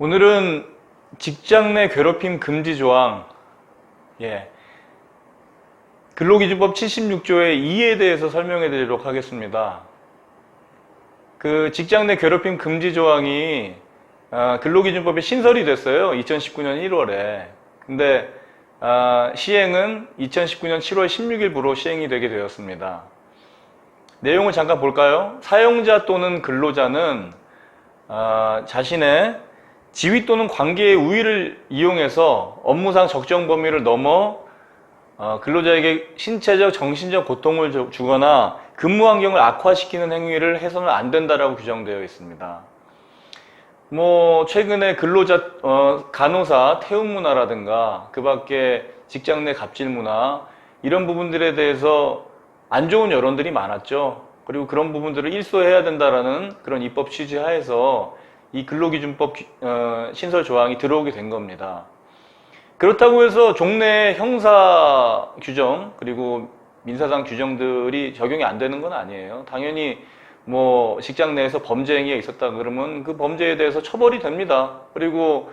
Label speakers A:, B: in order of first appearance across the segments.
A: 오늘은 직장 내 괴롭힘 금지 조항, 예. 근로기준법 76조의 2에 대해서 설명해 드리도록 하겠습니다. 그 직장 내 괴롭힘 금지 조항이 아, 근로기준법에 신설이 됐어요. 2019년 1월에. 근데 아, 시행은 2019년 7월 16일부로 시행이 되게 되었습니다. 내용을 잠깐 볼까요? 사용자 또는 근로자는 아, 자신의 지위 또는 관계의 우위를 이용해서 업무상 적정 범위를 넘어 어, 근로자에게 신체적, 정신적 고통을 주- 주거나 근무 환경을 악화시키는 행위를 해서는 안 된다라고 규정되어 있습니다. 뭐 최근에 근로자 어, 간호사 태움 문화라든가 그밖에 직장 내 갑질 문화 이런 부분들에 대해서 안 좋은 여론들이 많았죠. 그리고 그런 부분들을 일소해야 된다라는 그런 입법 취지 하에서 이 근로기준법 규- 어, 신설 조항이 들어오게 된 겁니다. 그렇다고 해서 종래 형사 규정 그리고 민사상 규정들이 적용이 안 되는 건 아니에요. 당연히 뭐 직장 내에서 범죄 행위가 있었다 그러면 그 범죄에 대해서 처벌이 됩니다. 그리고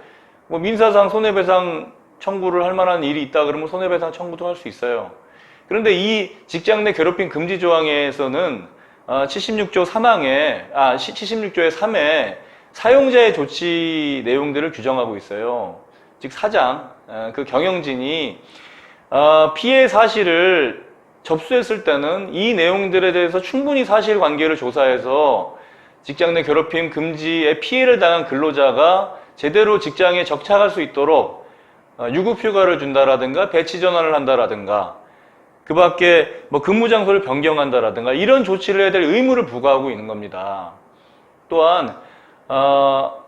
A: 뭐 민사상 손해배상 청구를 할 만한 일이 있다 그러면 손해배상 청구도 할 수 있어요. 그런데 이 직장 내 괴롭힘 금지 조항에서는 76조 3항에 아 76조의 3에 사용자의 조치 내용들을 규정하고 있어요. 즉 사장 어, 그 경영진이 어, 피해 사실을 접수했을 때는 이 내용들에 대해서 충분히 사실관계를 조사해서 직장 내 괴롭힘 금지에 피해를 당한 근로자가 제대로 직장에 적착할 수 있도록 어, 유급 휴가를 준다라든가 배치 전환을 한다라든가 그 밖에 뭐 근무 장소를 변경한다라든가 이런 조치를 해야 될 의무를 부과하고 있는 겁니다. 또한 어,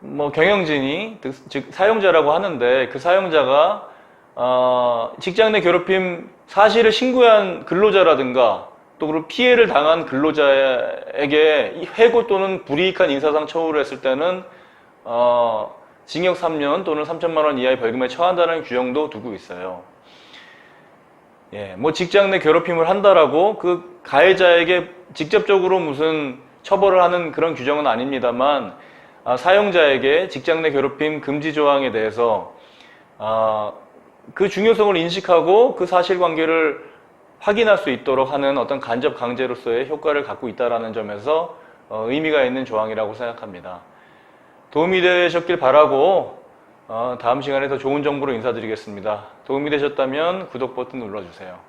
A: 뭐 경영진이 즉 사용자라고 하는데 그 사용자가 어, 직장 내 괴롭힘 사실을 신고한 근로자라든가 또 그리고 피해를 당한 근로자에게 이 해고 또는 불이익한 인사상 처우를 했을 때는 어, 징역 3년 또는 3천만 원 이하의 벌금에 처한다는 규정도 두고 있어요. 예, 뭐 직장 내 괴롭힘을 한다라고 그 가해자에게 직접적으로 무슨 처벌을 하는 그런 규정은 아닙니다만 아, 사용자에게 직장 내 괴롭힘 금지 조항에 대해서 아, 그 중요성을 인식하고 그 사실관계를 확인할 수 있도록 하는 어떤 간접 강제로서의 효과를 갖고 있다라는 점에서 어, 의미가 있는 조항이라고 생각합니다. 도움이 되셨길 바라고 어, 다음 시간에 더 좋은 정보로 인사드리겠습니다. 도움이 되셨다면 구독 버튼 눌러주세요.